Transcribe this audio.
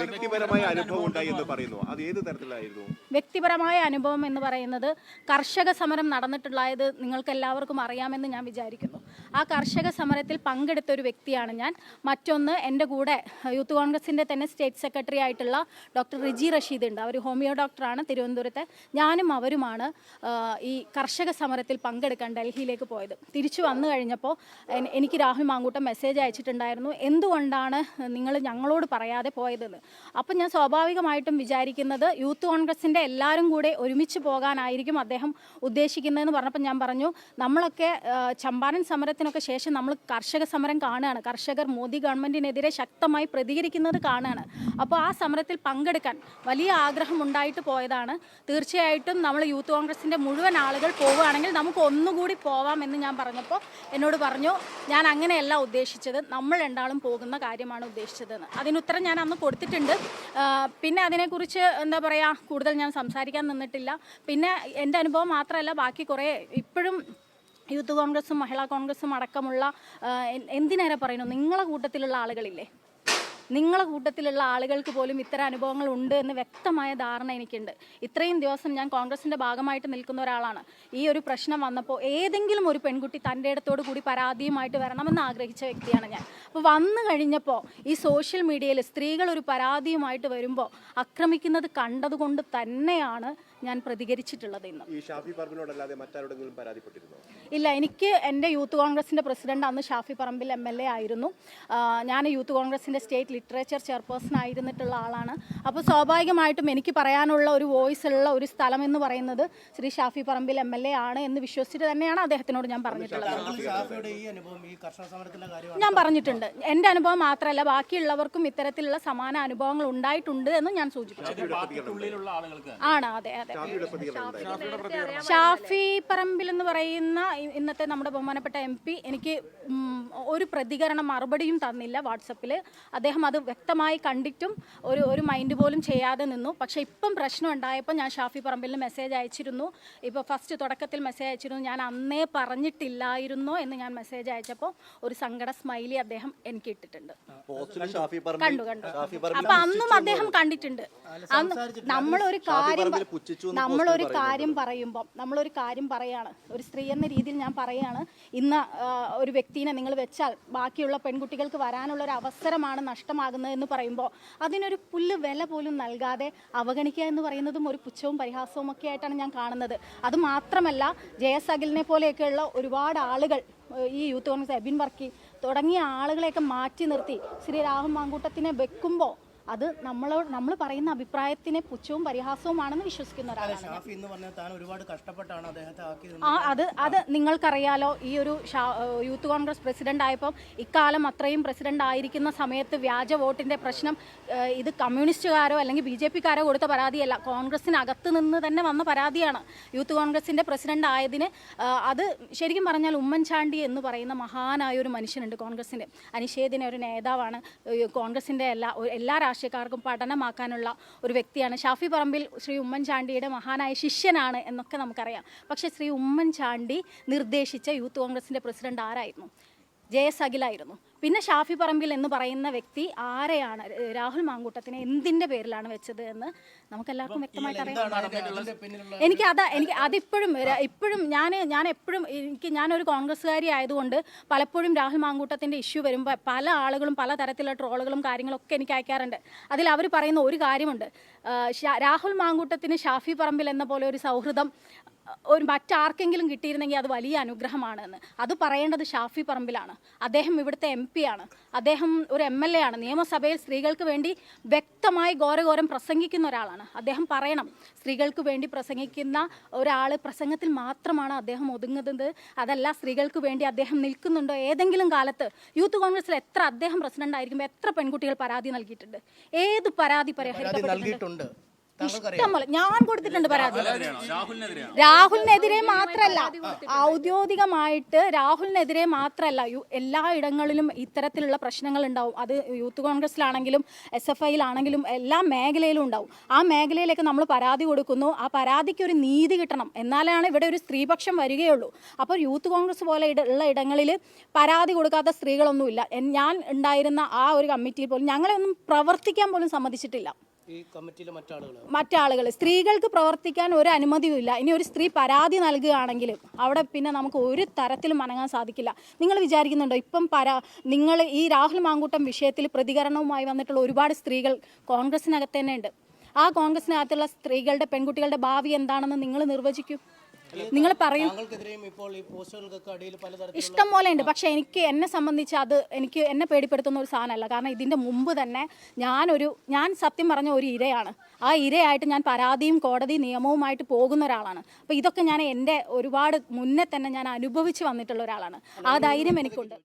വ്യക്തിപരമായ അനുഭവം ഉണ്ടായി എന്ന് പറയുന്നു. അത് ഏത് തരത്തിലായിരുന്നു? വ്യക്തിപരമായ അനുഭവം എന്ന് പറയുന്നത് കർഷക സമരം നടന്നിട്ടുള്ളത് നിങ്ങൾക്ക് എല്ലാവർക്കും അറിയാമെന്ന് ഞാൻ വിചാരിക്കുന്നു. ആ കർഷക സമരത്തിൽ പങ്കെടുത്ത ഒരു വ്യക്തിയാണ് ഞാൻ. മറ്റൊന്ന് എന്റെ കൂടെ യൂത്ത് കോൺഗ്രസിന്റെ തന്നെ സ്റ്റേറ്റ് സെക്രട്ടറി ആയിട്ടുള്ള ഡോക്ടർ റിജി റഷീദ് ഉണ്ട്. അവർ ഹോമിയോ ഡോക്ടറാണ് തിരുവനന്തപുരത്തെ. ഞാനും അവരുമാണ് ഈ കർഷക സമരത്തിൽ പങ്കെടുക്കാൻ ഡൽഹിയിലേക്ക് പോയത്. തിരിച്ചു വന്നു കഴിഞ്ഞപ്പോൾ എനിക്ക് രാഹുൽ മാങ്കൂട്ടം മെസ്സേജ് അയച്ചിട്ടുണ്ടായിരുന്നു. എന്തുകൊണ്ടാണ് നിങ്ങൾ ഞങ്ങളോട് പറയാതെ പോയതെന്ന്? അപ്പം ഞാൻ സ്വാഭാവികമായിട്ടും വിചാരിക്കുന്നത് യൂത്ത് കോൺഗ്രസിന്റെ എല്ലാവരും കൂടെ ഒരുമിച്ച് പോകാനായിരിക്കും അദ്ദേഹം ഉദ്ദേശിക്കുന്നതെന്ന് പറഞ്ഞപ്പോൾ ഞാൻ പറഞ്ഞു നമ്മളൊക്കെ ചമ്പാരൻ സമരത്തിനൊക്കെ ശേഷം നമ്മൾ കർഷക സമരം കാണുകയാണ്. കർഷകർ മോദി ഗവൺമെന്റിനെതിരെ ശക്തമായി പ്രതികരിക്കുന്നത് കാണുകയാണ്. അപ്പോൾ ആ സമരത്തിൽ പങ്കെടുക്കാൻ വലിയ ആഗ്രഹം ഉണ്ടായിട്ട് പോയതാണ്. തീർച്ചയായിട്ടും നമ്മൾ യൂത്ത് കോൺഗ്രസിന്റെ മുഴുവൻ ആളുകൾ പോവുകയാണെങ്കിൽ നമുക്ക് ഒന്നുകൂടി പോവാം എന്ന് ഞാൻ പറഞ്ഞപ്പോൾ എന്നോട് പറഞ്ഞു ഞാൻ അങ്ങനെയല്ല ഉദ്ദേശിച്ചത്. നമ്മൾ രണ്ടാളും പോകുന്ന കാര്യമാണ് ഉദ്ദേശിച്ചതെന്ന്. അതിനുത്തരം ഞാൻ അന്ന് കൊടുത്തിട്ടുണ്ട്. ആ, പിന്നെ അതിനെക്കുറിച്ച് എന്താ പറയുക കൂടുതൽ ഞാൻ സംസാരിക്കാൻ നിന്നിട്ടില്ല. പിന്നെ എന്റെ അനുഭവം മാത്രമല്ല ബാക്കി കുറേ ഇപ്പോഴും യൂത്ത് കോൺഗ്രസും മഹിളാ കോൺഗ്രസും അടക്കമുള്ള എന്തിനേറെ പറയുന്നു നിങ്ങളെ കൂട്ടത്തിലുള്ള ആളുകളില്ലേ? നിങ്ങളെ കൂട്ടത്തിലുള്ള ആളുകൾക്ക് പോലും ഇത്തരം അനുഭവങ്ങൾ ഉണ്ട് എന്ന് വ്യക്തമായ ധാരണ എനിക്കുണ്ട്. ഇത്രയും ദിവസം ഞാൻ കോൺഗ്രസിന്റെ ഭാഗമായിട്ട് നിൽക്കുന്ന ഒരാളാണ്. ഈ ഒരു പ്രശ്നം വന്നപ്പോൾ ഏതെങ്കിലും ഒരു പെൺകുട്ടി തന്റെ ഇടത്തോട് കൂടി പരാതിയുമായിട്ട് വരണമെന്ന് ആഗ്രഹിച്ച വ്യക്തിയാണ് ഞാൻ. അപ്പോൾ വന്നു കഴിഞ്ഞപ്പോൾ ഈ സോഷ്യൽ മീഡിയയിൽ സ്ത്രീകൾ ഒരു പരാതിയുമായിട്ട് വരുമ്പോൾ ആക്രമിക്കുന്നത് കണ്ടതുകൊണ്ട് തന്നെയാണ് ഞാൻ പ്രതികരിച്ചിട്ടുള്ളത് ഇന്ന്. ഈ ഷാഫി പറമ്പിനോടല്ലാതെ മറ്റാരോടെങ്കിലും പരാതിപ്പെട്ടിരുന്നോ? ഇല്ല എനിക്ക് എന്റെ യൂത്ത് കോൺഗ്രസിന്റെ പ്രസിഡന്റ് അന്ന് Shafi Parambil M L A ആയിരുന്നു. ഞാൻ യൂത്ത് കോൺഗ്രസിന്റെ സ്റ്റേറ്റ് ലിറ്ററേച്ചർ ചെയർപേഴ്സൺ ആയിരുന്നിട്ടുള്ള ആളാണ്. അപ്പോൾ സ്വാഭാവികമായിട്ടും എനിക്ക് പറയാനുള്ള ഒരു വോയിസ് ഉള്ള ഒരു സ്ഥലം എന്ന് പറയുന്നത് Shri Shafi Parambil M L A ആണ് എന്ന് വിശ്വസിച്ചിട്ട് തന്നെയാണ് അദ്ദേഹത്തിനോട് ഞാൻ പറഞ്ഞിട്ടുള്ളത്. താങ്കൾ ഈ അനുഭവം ഈ കർഷക സമരത്തിന്റെ കാര്യമാണ്. ഞാൻ പറഞ്ഞിട്ടുണ്ട്. എന്റെ അനുഭവം മാത്രമല്ല ബാക്കിയുള്ളവർക്കും ഇത്തരത്തിലുള്ള സമാന അനുഭവങ്ങൾ ഉണ്ടായിട്ടുണ്ട് എന്ന് ഞാൻ സൂചിപ്പിച്ചു. ആണ് അതെ. ഷാഫി പറമ്പിൽ എന്ന് പറയുന്ന ഇന്നത്തെ നമ്മുടെ ബഹുമാനപ്പെട്ട എം പി എനിക്ക് ഒരു പ്രതികരണം മറുപടിയും തന്നില്ല വാട്സപ്പിൽ അദ്ദേഹം അത് വ്യക്തമായി കണ്ടിട്ടും ഒരു ഒരു മൈൻഡ് പോലും ചെയ്യാതെ നിന്നു. പക്ഷേ ഇപ്പം പ്രശ്നം ഉണ്ടായപ്പോൾ ഞാൻ ഷാഫി പറമ്പിലിന് മെസ്സേജ് അയച്ചിരുന്നു. ഇപ്പോൾ ഫസ്റ്റ് തുടക്കത്തിൽ മെസ്സേജ് അയച്ചിരുന്നു. ഞാൻ അന്നേ പറഞ്ഞിട്ടില്ലായിരുന്നോ എന്ന് ഞാൻ മെസ്സേജ് അയച്ചപ്പോൾ ഒരു സങ്കട സ്മൈലി അദ്ദേഹം എനിക്ക് ഇട്ടിട്ടുണ്ട്. പോസ്റ്റിൽ ഷാഫി പറമ്പിൽ കണ്ടു കണ്ടു. ഷാഫി പറമ്പിൽ അപ്പൊ അന്നും അദ്ദേഹം കണ്ടിട്ടുണ്ട്. അന്ന് നമ്മളൊരു കാര്യം നമ്മളൊരു കാര്യം പറയുമ്പോൾ നമ്മളൊരു കാര്യം പറയാണ്. ഒരു സ്ത്രീ എന്ന രീതിയിൽ ഞാൻ പറയാണ് ഇന്ന് ഒരു വ്യക്തിനെ നിങ്ങൾ വെച്ചാൽ ബാക്കിയുള്ള പെൺകുട്ടികൾക്ക് വരാനുള്ള ഒരു അവസരമാണ് നഷ്ടമാകുന്നത് എന്ന് പറയുമ്പോൾ അതിനൊരു പുല്ല് വില പോലും നൽകാതെ അവഗണിക്കുക എന്ന് പറയുന്നതും ഒരു പുച്ഛവും പരിഹാസവും ഒക്കെ ആയിട്ടാണ് ഞാൻ കാണുന്നത്. അത് മാത്രമല്ല ജയസ് അഖിലിനെ പോലെയൊക്കെയുള്ള ഒരുപാട് ആളുകൾ ഈ യൂത്ത് കോൺഗ്രസ് എബിൻ വർക്കി തുടങ്ങിയ ആളുകളെയൊക്കെ മാറ്റി നിർത്തി. ശ്രീ രാഹുൽ മാങ്കൂട്ടത്തിനെ വെക്കുമ്പോൾ അത് നമ്മൾ നമ്മൾ പറയുന്ന അഭിപ്രായത്തിനെ പുച്ഛവും പരിഹാസവുമാണെന്ന് വിശ്വസിക്കുന്ന ഒരാളാണ് ആ അത് അത് നിങ്ങൾക്കറിയാലോ ഈ ഒരു യൂത്ത് കോൺഗ്രസ് പ്രസിഡന്റ് ആയപ്പോൾ ഇക്കാലം അത്രയും പ്രസിഡന്റ് ആയിരിക്കുന്ന സമയത്ത് വ്യാജ വോട്ടിന്റെ പ്രശ്നം ഇത് കമ്മ്യൂണിസ്റ്റുകാരോ അല്ലെങ്കിൽ ബി ജെ പിക്കാരോ കൊടുത്ത പരാതിയല്ല. കോൺഗ്രസിനകത്ത് നിന്ന് തന്നെ വന്ന പരാതിയാണ്. യൂത്ത് കോൺഗ്രസിന്റെ പ്രസിഡന്റ് ആയതിന് അത് ശരിക്കും പറഞ്ഞാൽ ഉമ്മൻചാണ്ടി എന്ന് പറയുന്ന മഹാനായ ഒരു മനുഷ്യനുണ്ട് കോൺഗ്രസിന്റെ അനിഷേധിനെ ഒരു നേതാവാണ്. കോൺഗ്രസിന്റെ എല്ലാ എല്ലാ രാഷ്ട്രീയക്കാർക്കും പഠനമാക്കാനുള്ള ഒരു വ്യക്തിയാണ്. ഷാഫി പറമ്പിൽ ശ്രീ ഉമ്മൻചാണ്ടിയുടെ മഹാനായ ശിഷ്യനാണ് എന്നൊക്കെ നമുക്കറിയാം. പക്ഷേ ശ്രീ ഉമ്മൻചാണ്ടി നിർദ്ദേശിച്ച യൂത്ത് കോൺഗ്രസിന്റെ പ്രസിഡന്റ് ആരായിരുന്നു? ജെ എസ് അഖിലായിരുന്നു. പിന്നെ ഷാഫി പറമ്പിൽ എന്ന് പറയുന്ന വ്യക്തി ആരെയാണ്? രാഹുൽ മാങ്കൂട്ടത്തിനെ എന്തിന്റെ പേരിലാണ് വെച്ചത് എന്ന് നമുക്ക് എല്ലാവർക്കും വ്യക്തമായിട്ട് അറിയാം എനിക്ക് അതാ എനിക്ക് അതിപ്പോഴും ഇപ്പോഴും ഞാൻ ഞാൻ എപ്പോഴും എനിക്ക് ഞാനൊരു കോൺഗ്രസ്സുകാരി ആയതുകൊണ്ട് പലപ്പോഴും രാഹുൽ മാങ്കൂട്ടത്തിന്റെ ഇഷ്യൂ വരുമ്പോൾ പല ആളുകളും പല തരത്തിലുള്ള ട്രോളുകളും കാര്യങ്ങളൊക്കെ എനിക്ക് അയക്കാറുണ്ട്. അതിൽ അവർ പറയുന്ന ഒരു കാര്യമുണ്ട്. രാഹുൽ മാങ്കൂട്ടത്തിന് ഷാഫി പറമ്പിൽ എന്ന പോലെ ഒരു സൗഹൃദം ഒരു മറ്റാർക്കെങ്കിലും കിട്ടിയിരുന്നെങ്കിൽ അത് വലിയ അനുഗ്രഹമാണ് എന്ന് അത് പറയേണ്ടത് ഷാഫി പറമ്പിലാണ്. അദ്ദേഹം ഇവിടുത്തെ എം പി ആണ്. അദ്ദേഹം ഒരു എം എൽ എ ആണ്. നിയമസഭയിൽ സ്ത്രീകൾക്ക് വേണ്ടി വ്യക്തമായി ഘോരഘോരം പ്രസംഗിക്കുന്ന ഒരാളാണ്. അദ്ദേഹം പറയണം സ്ത്രീകൾക്ക് വേണ്ടി പ്രസംഗിക്കുന്ന ഒരാൾ പ്രസംഗത്തിൽ മാത്രമാണ് അദ്ദേഹം ഒതുങ്ങുന്നത്. അതല്ല സ്ത്രീകൾക്ക് വേണ്ടി അദ്ദേഹം നിൽക്കുന്നുണ്ടോ? ഏതെങ്കിലും കാലത്ത് യൂത്ത് കോൺഗ്രസിൽ എത്ര അദ്ദേഹം പ്രസിഡന്റ് ആയിരിക്കുമ്പോൾ എത്ര പെൺകുട്ടികൾ പരാതി നൽകിയിട്ടുണ്ട്? ഏത് പരാതി പരിഹരിക്കപ്പെട്ടിട്ടുണ്ട്? ഞാൻ കൊടുത്തിട്ടുണ്ട് പരാതി. രാഹുലിനെതിരെ മാത്രല്ല. ഔദ്യോഗികമായിട്ട് രാഹുലിനെതിരെ മാത്രല്ല. എല്ലാ ഇടങ്ങളിലും ഇത്തരത്തിലുള്ള പ്രശ്നങ്ങൾ ഉണ്ടാവും. അത് യൂത്ത് കോൺഗ്രസിലാണെങ്കിലും എസ് എഫ് ഐയിലാണെങ്കിലും എല്ലാ മേഖലയിലും ഉണ്ടാവും. ആ മേഖലയിലേക്ക് നമ്മൾ പരാതി കൊടുക്കുന്നു. ആ പരാതിക്ക് ഒരു നീതി കിട്ടണം. എന്നാലാണ് ഇവിടെ ഒരു സ്ത്രീപക്ഷം വരികയുള്ളൂ. അപ്പോൾ യൂത്ത് കോൺഗ്രസ് പോലെ ഉള്ള ഇടങ്ങളിൽ പരാതി കൊടുക്കാത്ത സ്ത്രീകളൊന്നുമില്ല. ഞാൻ ഉണ്ടായിരുന്ന ആ ഒരു കമ്മിറ്റിയിൽ പോലും ഞങ്ങളെ ഒന്നും പ്രവർത്തിക്കാൻ പോലും സമ്മതിച്ചിട്ടില്ല. മറ്റാളുകൾ സ്ത്രീകൾക്ക് പ്രവർത്തിക്കാൻ ഒരു അനുമതിയുമില്ല. ഇനി ഒരു സ്ത്രീ പരാതി നൽകുകയാണെങ്കിൽ അവിടെ പിന്നെ നമുക്ക് ഒരു തരത്തിലും അനങ്ങാൻ സാധിക്കില്ല. നിങ്ങൾ വിചാരിക്കുന്നുണ്ടോ? ഇപ്പം പരാ നിങ്ങൾ ഈ രാഹുൽ മാങ്കൂട്ടം വിഷയത്തിൽ പ്രതികരണവുമായി വന്നിട്ടുള്ള ഒരുപാട് സ്ത്രീകൾ കോൺഗ്രസിനകത്ത് തന്നെ ഉണ്ട്. ആ കോൺഗ്രസിനകത്തുള്ള സ്ത്രീകളുടെ പെൺകുട്ടികളുടെ ഭാവി എന്താണെന്ന് നിങ്ങൾ നിർവചിക്കൂ. നിങ്ങൾ പറയും. ഇഷ്ടം പോലെ ഉണ്ട്. പക്ഷെ എനിക്ക് എന്നെ സംബന്ധിച്ച് അത് എനിക്ക് എന്നെ പേടിപ്പെടുത്തുന്ന ഒരു സാധനമല്ല. കാരണം ഇതിന്റെ മുമ്പ് തന്നെ ഞാനൊരു ഞാൻ സത്യം പറഞ്ഞ ഒരു ഇരയാണ്. ആ ഇരയായിട്ട് ഞാൻ പരാതിയും കോടതി നിയമവുമായിട്ട് പോകുന്ന ഒരാളാണ്. അപ്പോൾ ഇതൊക്കെ ഞാൻ എന്റെ ഒരുപാട് മുന്നേ തന്നെ ഞാൻ അനുഭവിച്ച് വന്നിട്ടുള്ള ഒരാളാണ്. ആ ധൈര്യം എനിക്കുണ്ട്.